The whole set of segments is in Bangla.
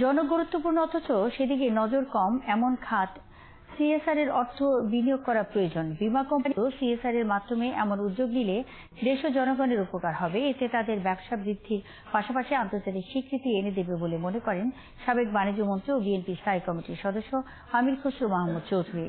জনগুরুত্বপূর্ণ অথচ সেদিকে নজর কম এমন খাত। সিএসআর এর অর্থ বিনিয়োগ করা প্রয়োজন। বিমা কোম্পানিও সিএসআর এর মাধ্যমে এমন উদ্যোগ নিলে দেশ ও জনগণের উপকার হবে। এতে তাদের ব্যবসা বৃদ্ধির পাশাপাশি আন্তর্জাতিক স্বীকৃতি এনে দেবে বলে মনে করেন সাবেক বাণিজ্য মন্ত্রী ও বিএনপি স্থায়ী কমিটির সদস্য আমির খসরু মাহমুদ চৌধুরী।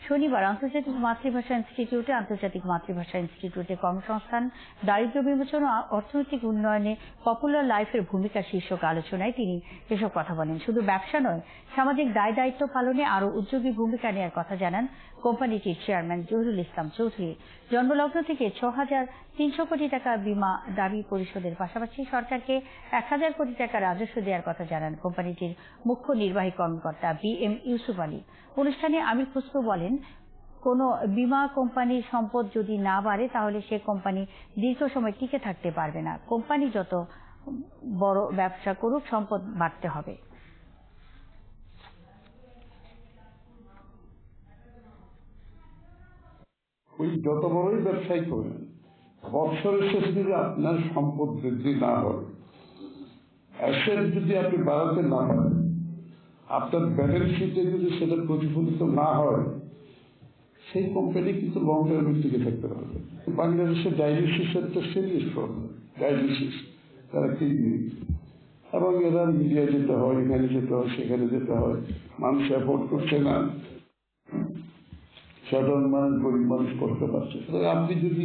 শনিবার আন্তর্জাতিক মাতৃভাষা ইনস্টিটিউটে আন্তর্জাতিক মাতৃভাষা ইনস্টিটিউটে কর্মসংস্থান দারিদ্র বিমোচন ও অর্থনৈতিক উন্নয়নে পপুলার লাইফের ভূমিকা শীর্ষক আলোচনায় তিনি এসব কথা বলেন। শুধু ব্যবসা নয়, সামাজিক দায় দায়িত্ব পালনে আরও উদ্যোগী ভূমিকা নেওয়ার কথা জানান কোম্পানিটির চেয়ারম্যান জহিরুল ইসলাম চৌধুরী। জন্মলগ্ন থেকে ছ হাজার তিনশো কোটি টাকা বিমা দাবি পরিশোধের পাশাপাশি সরকারকে এক হাজার কোটি টাকা রাজস্ব দেওয়ার কথা জানান কোম্পানিটির মুখ্য নির্বাহী কর্মকর্তা বি এম ইউসুফ আলী। অনুষ্ঠানে আমির খসরু বলেন, কোন বিমা কোম্পানির সম্পদ যদি না বাড়ে, তাহলে সে কোম্পানি দীর্ঘ সময় টিকে থাকতে পারবে না। কোম্পানি যত বড় ব্যবসা করুক, সম্পদ বাড়তে হবে। ওই যত বড়ই ব্যবসায়ী করেন, বৎসরের শেষে যদি আপনার সম্পদ বৃদ্ধি না হয়। অ্যাসেট যদি আপনি বাড়াতে না পারেন, আপনার ব্যালেন্স শিটে যদি সেটা প্রতিফলিত না হয়, সেই কোম্পানি কিন্তু লং টার্মে টিকে থাকতে পারবে। বাংলাদেশের ডায়ালিসিসের তো সিরিয়াস প্রবলেম ডায়ালিসিস তারা কিডনি। এবং এরা মিডিয়া যেতে হয়, এখানে যেতে হয়, সেখানে যেতে হয়। মানুষ অ্যাফোর্ড করছে না। সাধারণ মানুষ গরিব মানুষ করতে পারছে। সুতরাং আপনি যদি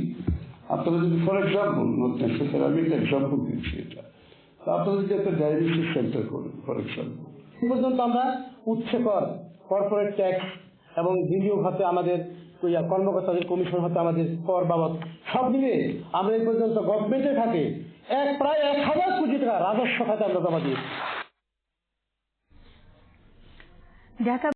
আপনারা যদি ফর এক্সাম্পল নট নেসেসারি আমি একটা এক্সাম্পল দিচ্ছি এটা। আপনারা যদি একটা ডায়ালিসিস সেন্টার করেন ফর এক্সাম্পল পর্যন্ত আমরা উচ্ছে কর কর্পোরেট ট্যাক্স এবং বিনিয়োগ হতে আমাদের কর্মকর্তাদের কমিশন হতে আমাদের কর বাবদ সব মিলিয়ে আমরা এই পর্যন্ত গভর্নমেন্টের খাতে এক প্রায় এক হাজার কোটি টাকা রাজস্ব খাতে আমরা জমা দিয়েছি। ঢাকা